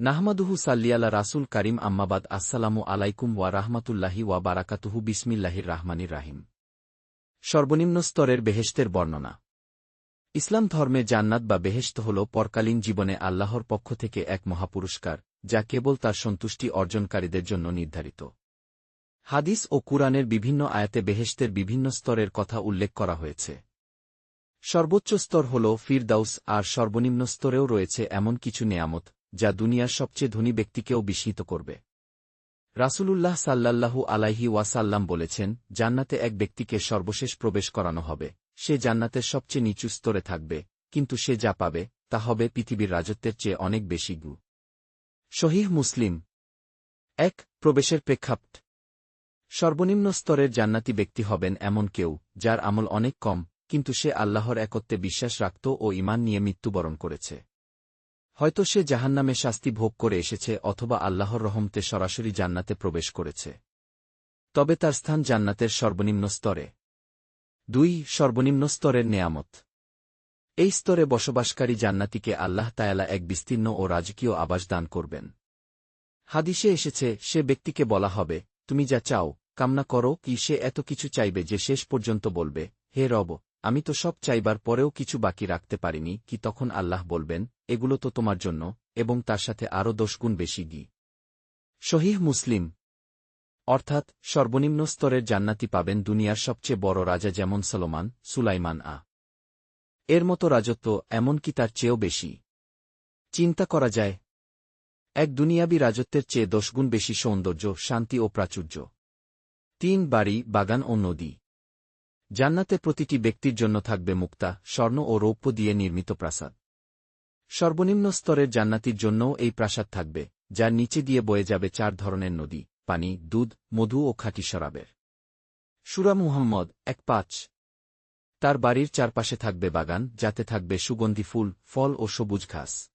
নাহমাদুহু সাল্লিয়ালা রাসুল কারিম আম্মাবাদ আসসালামু আলাইকুম ওয়া রাহমাতুল্লাহি ওয়া বারাকাতুহু। বিসমিল্লাহির রাহমানির রাহিম। সর্বনিম্ন স্তরের বেহেশতের বর্ণনা। ইসলাম ধর্মে জান্নাত বা বেহেশত হল পরকালীন জীবনে আল্লাহর পক্ষ থেকে এক মহাপুরস্কার, যা কেবল তার সন্তুষ্টি অর্জনকারীদের জন্য নির্ধারিত। হাদিস ও কুরআনের বিভিন্ন আয়াতে বেহেশতের বিভিন্ন স্তরের কথা উল্লেখ করা হয়েছে। সর্বোচ্চ স্তর হল ফিরদাউস, আর সর্বনিম্ন স্তরেও রয়েছে এমন কিছু নেয়ামত যা দুনিয়ার সবচেয়ে ধনী ব্যক্তিকেও বিস্মিত করবে। রাসূলুল্লাহ সাল্লাল্লাহু আলাইহি ওয়াসাল্লাম বলেছেন, জান্নাতে এক ব্যক্তিকে সর্বশেষ প্রবেশ করানো হবে। সে জান্নাতের সবচেয়ে নিচু স্তরে থাকবে, কিন্তু সে যা পাবে, তা হবে পৃথিবীর রাজত্বের চেয়ে অনেক বেশি গু। শহীহ মুসলিম এক, প্রবেশের প্রেক্ষাপট। সর্বনিম্ন স্তরের জান্নাতি ব্যক্তি হবেন এমন কেউ, যার আমল অনেক কম, কিন্তু সে আল্লাহর একত্বে বিশ্বাস রাখত ও ইমান নিয়ে মৃত্যুবরণ করেছে। হয়তো সে জাহান্নামে শাস্তি ভোগ করে এসেছে অথবা আল্লাহর রহমতে সরাসরি জান্নাতে প্রবেশ করেছে। তবে তার স্থান জান্নাতের সর্বনিম্ন স্তরে। দুই, সর্বনিম্ন স্তরের নেয়ামত। এই স্তরে বসবাসকারী জান্নাতিকে আল্লাহ তায়ালা এক বিস্তীর্ণ ও রাজকীয় আবাস দান করবেন। হাদিসে এসেছে, সে ব্যক্তিকে বলা হবে, তুমি যা চাও, কামনা করো কি সে এত কিছু চাইবে যে শেষ পর্যন্ত বলবে, হে রব আমি তো সব চাইবার পরেও কিছু বাকি রাখতে পারিনি, কি তখন আল্লাহ বলবেন, এগুলো তো তোমার জন্য, এবং তার সাথে আরও দশগুণ বেশি গি। শহীহ মুসলিম। অর্থাৎ, সর্বনিম্ন স্তরের জান্নাতি পাবেন দুনিয়ার সবচেয়ে বড় রাজা যেমন সলোমান, সুলাইমান আ। এর মতো রাজত্ব এমনকি তার চেয়েও বেশি? চিন্তা করা যায়। এক দুনিয়াবি রাজত্বের চেয়ে দশগুণ বেশি সৌন্দর্য, শান্তি ও প্রাচুর্য। তিন বাড়ি, বাগান ও নদী। জান্নাতে প্রতিটি ব্যক্তির জন্য থাকবে মুক্তা, স্বর্ণ ও রৌপ্য দিয়ে নির্মিত প্রাসাদ। সর্বনিম্ন স্তরের জান্নাতির জন্যও এই প্রাসাদ থাকবে, যার নিচে দিয়ে বয়ে যাবে চার ধরনের নদী, পানি, দুধ, মধু ও খাঁটি শরাবের। সুরা মুহাম্মদ, এক পাঁচ। তার বাড়ির চারপাশে থাকবে বাগান, যাতে থাকবে সুগন্ধি ফুল, ফল ও সবুজ ঘাস।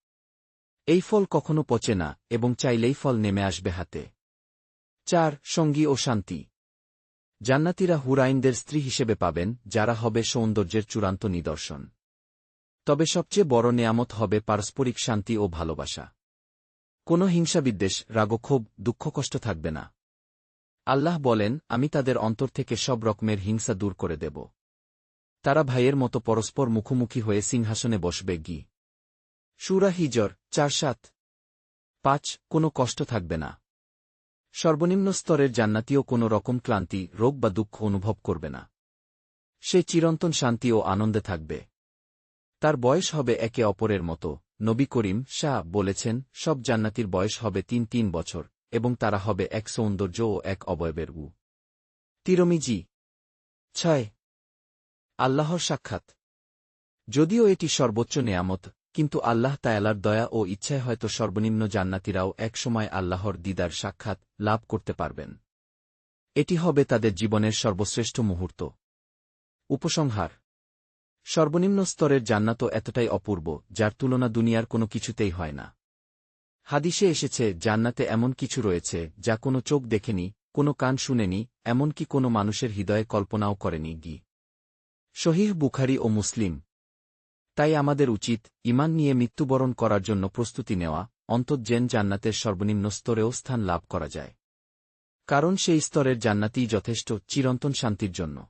এই ফল কখনো পচে না, এবং চাইলেই ফল নেমে আসবে হাতে। চার, সঙ্গী ও শান্তি। জান্নাতিরা হুরাইনদের স্ত্রী হিসেবে পাবেন, যারা হবে সৌন্দর্যের চূড়ান্ত নিদর্শন। তবে সবচেয়ে বড় নেয়ামত হবে পারস্পরিক শান্তি ও ভালোবাসা। কোনো হিংসাবিদ্বেষ, রাগক্ষোভ, দুঃখকষ্ট থাকবে না। আল্লাহ বলেন, আমি তাদের অন্তর থেকে সব রকমের হিংসা দূর করে দেব। তারা ভাইয়ের মতো পরস্পর মুখোমুখি হয়ে সিংহাসনে বসবে গি। সুরা হিজর, চার সাত। পাঁচ, কোনো কষ্ট থাকবে না। সর্বনিম্ন স্তরের জান্নাতিও কোনো রকম ক্লান্তি, রোগ বা দুঃখ অনুভব করবে না। সে চিরন্তন শান্তি ও আনন্দে থাকবে। তার বয়স হবে একে অপরের মতো। নবী করিম শাহ বলেছেন, সব জান্নাতির বয়স হবে তিন তিন বছর, এবং তারা হবে এক সৌন্দর্য ও এক অবয়বের উ তিরমিজি ছয়। আল্লাহর সাক্ষাৎ। যদিও এটি সর্বোচ্চ নেয়ামত কিন্তু আল্লাহ তায়ালার দয়া ও ইচ্ছায় হয়তো সর্বনিম্ন জান্নাতিরাও একসময় আল্লাহর দিদার সাক্ষাৎ লাভ করতে পারবেন। এটি হবে তাদের জীবনের সর্বশ্রেষ্ঠ মুহূর্ত। উপসংহার। সর্বনিম্ন স্তরের জান্নাত এতটাই অপূর্ব, যার তুলনা দুনিয়ার কোনো কিছুতেই হয় না। হাদিসে এসেছে, জান্নাতে এমন কিছু রয়েছে, যা কোনো চোখ দেখেনি, কোনো কান শুনেনি, এমনকি কোনো মানুষের হৃদয়ে কল্পনাও করেনি। গি। শহীহ বুখারি ও মুসলিম। তাই আমাদের উচিত ইমান নিয়ে মৃত্যুবরণ করার জন্য প্রস্তুতি নেওয়া অন্তর্জেন জান্নাতের সর্বনিম্ন স্তরেও স্থান লাভ করা যায়। কারণ সেই স্তরের জান্নাতি যথেষ্ট, চিরন্তন শান্তির জন্য।